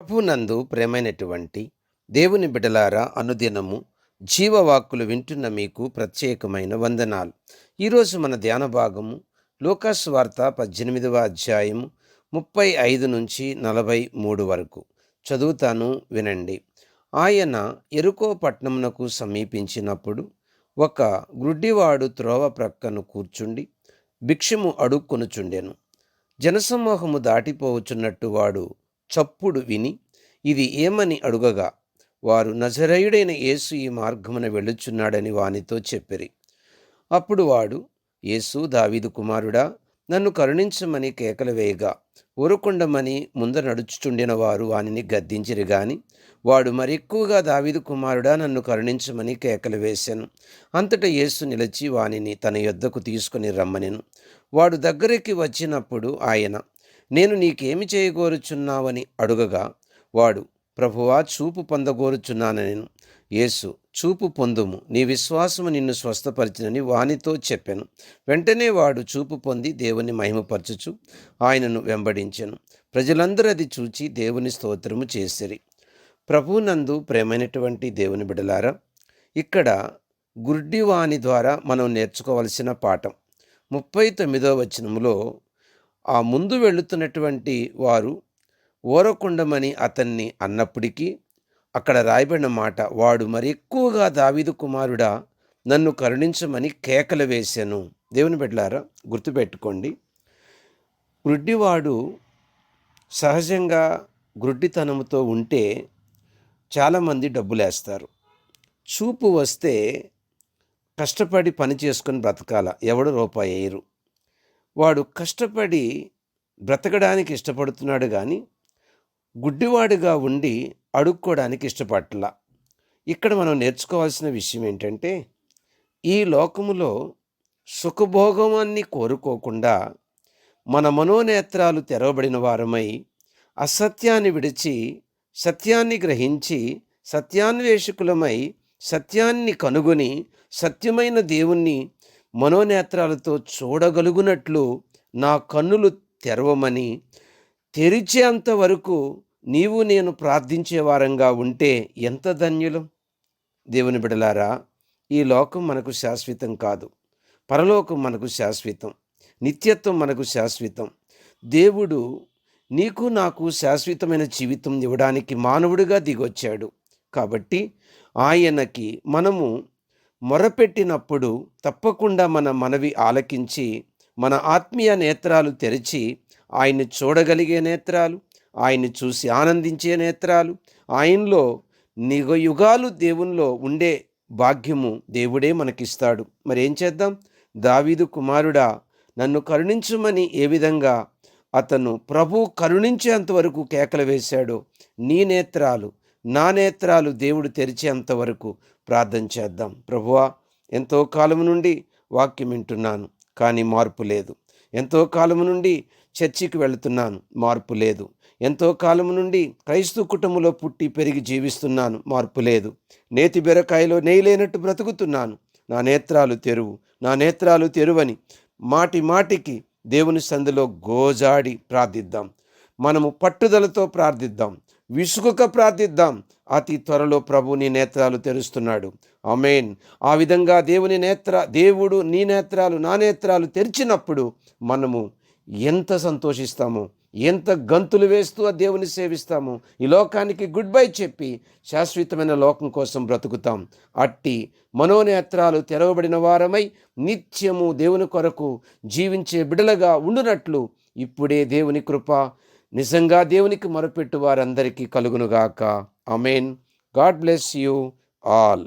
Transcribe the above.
ప్రభునందు ప్రేమైనటువంటి దేవుని బిడలారా అనుదినము జీవవాక్కులు వింటున్న మీకు ప్రత్యేకమైన వందనాలు. ఈరోజు మన ధ్యాన భాగము లూకాస్ వార్త పద్దెనిమిదవ అధ్యాయము ముప్పై ఐదు నుంచి నలభై మూడు వరకు. చదువుతాను వినండి. ఆయన ఎరుకో పట్టణమునకు సమీపించినప్పుడు ఒక గ్రుడ్డివాడు త్రోవ ప్రక్కను కూర్చుండి భిక్షము అడుక్కొనుచుండెను. జనసమూహము దాటిపోవచ్చున్నట్టు వాడు చప్పుడు విని ఇది ఏమని అడుగగా? వారు నజరయుడైన యేసు ఈ మార్గమున వెళ్ళుచున్నాడని వానితో చెప్పిరి. అప్పుడు వాడు యేసు దావీదు కుమారుడా నన్ను కరుణించమని కేకలు వేయగా ఊరుకుండమని ముందర నడుచుచుండిన వారు వానిని గద్దించిరి గాని వాడు మరెక్కువగా దావీదు కుమారుడా నన్ను కరుణించమని కేకలు వేశాను అంతటా యేసు నిలిచి వానిని తన యొద్దకు తీసుకుని రమ్మనెను. వాడు దగ్గరికి వచ్చినప్పుడు ఆయన నేను నీకేమి చేయగోరుచున్నావని అడుగగా వాడు ప్రభువా చూపు పొందగోరుచున్నానని యేసు చూపు పొందుము. నీ విశ్వాసము నిన్ను స్వస్థపరిచినని వానితో చెప్పాను. వెంటనే వాడు చూపు పొంది దేవుని మహిమపరచుచు ఆయనను వెంబడించెను. ప్రజలందరూ అది చూచి దేవుని స్తోత్రము చేసిరి. ప్రభునందు ప్రేమైనటువంటి దేవుని బిడలారా ఇక్కడ గుడ్డివాణి ద్వారా మనం నేర్చుకోవలసిన పాఠం. ముప్పై తొమ్మిదో వచనములో ఆ ముందు వెళుతున్నటువంటి వారు ఓరకుండమని అతన్ని అన్నప్పటికీ అక్కడ రాయబడిన మాట వాడు మరి ఎక్కువగా దావీదు కుమారుడా నన్ను కరుణించమని కేకలు వేశాను. దేవుని బిడ్డలారా గుర్తుపెట్టుకోండి. గ్రుడ్డివాడు సహజంగా గ్రుడ్డితనముతో ఉంటే చాలామంది డబ్బులేస్తారు. చూపు వస్తే కష్టపడి పని చేసుకొని బ్రతకాల. ఎవడు రూపాయి వేయరు. వాడు కష్టపడి బ్రతకడానికి ఇష్టపడుతున్నాడు కానీ గుడ్డివాడుగా ఉండి అడుక్కోవడానికి ఇష్టపడలా ఇక్కడ మనం నేర్చుకోవాల్సిన విషయం ఏంటంటే ఈ లోకములో సుఖభోగమాన్ని కోరుకోకుండా మన మనోనేత్రాలు తెరవబడిన వారమై అసత్యాన్ని విడిచి సత్యాన్ని గ్రహించి సత్యాన్వేషకులమై సత్యాన్ని కనుగొని సత్యమైన దేవుణ్ణి మనోనేత్రాలతో చూడగలుగునట్లు నా కన్నులు తెరవమని తెరిచేంత వరకు నీవు నేను ప్రార్థించే వారంగా ఉంటే ఎంత ధన్యులం? దేవుని బిడలారా ఈ లోకం మనకు శాశ్వతం కాదు. పరలోకం మనకు శాశ్వతం. నిత్యత్వం మనకు శాశ్వతం. దేవుడు నీకు నాకు శాశ్వతమైన జీవితం ఇవ్వడానికి మానవుడిగా దిగొచ్చాడు. కాబట్టి ఆయనకి మనము మొరపెట్టినప్పుడు తప్పకుండా మన మనవి ఆలకించి మన ఆత్మీయ నేత్రాలు తెరిచి ఆయన్ని చూడగలిగే నేత్రాలు ఆయన్ని చూసి ఆనందించే నేత్రాలు ఆయనలో నిగయుగాలు దేవునిలో ఉండే భాగ్యము దేవుడే మనకిస్తాడు. మరి ఏం చేద్దాం? దావీదు కుమారుడా నన్ను కరుణించుమని ఏ విధంగా? అతను ప్రభు కరుణించేంతవరకు కేకలు వేశాడు. నీ నేత్రాలు నా నేత్రాలు దేవుడు తెరిచేంతవరకు ప్రార్థన చేద్దాం. ప్రభువా ఎంతో కాలం నుండి వాక్యం వింటున్నాను కానీ మార్పు లేదు. ఎంతో కాలం నుండి చర్చికి వెళుతున్నాను మార్పు లేదు. ఎంతో కాలం నుండి క్రైస్తవ కుటుంబంలో పుట్టి పెరిగి జీవిస్తున్నాను మార్పు లేదు. నేతి బెరకాయలో నేయలేనట్టు బ్రతుకుతున్నాను. నా నేత్రాలు తెరువు నా నేత్రాలు తెరువని మాటి మాటికి దేవుని సందులో గోజాడి ప్రార్థిద్దాం. మనము పట్టుదలతో ప్రార్థిద్దాం. విసుగుక ప్రార్థిద్దాం. అతి త్వరలో ప్రభు నీ నేత్రాలు తెరుస్తున్నాడు. అమేన్ ఆ విధంగా దేవుని నేత్ర దేవుడు నీ నేత్రాలు నా నేత్రాలు తెరిచినప్పుడు మనము ఎంత సంతోషిస్తామో? ఎంత గంతులు వేస్తూ ఆ దేవుని సేవిస్తాము? ఈ లోకానికి గుడ్ బై చెప్పి శాశ్వతమైన లోకం కోసం బ్రతుకుతాం. అట్టి మనోనేత్రాలు తెరవబడిన వారమై నిత్యము దేవుని కొరకు జీవించే బిడలగా ఉండునట్లు ఇప్పుడే దేవుని కృప నిజంగా దేవునికి మొరపెట్టు వారందరికీ కలుగునుగాక. Amen God bless you all.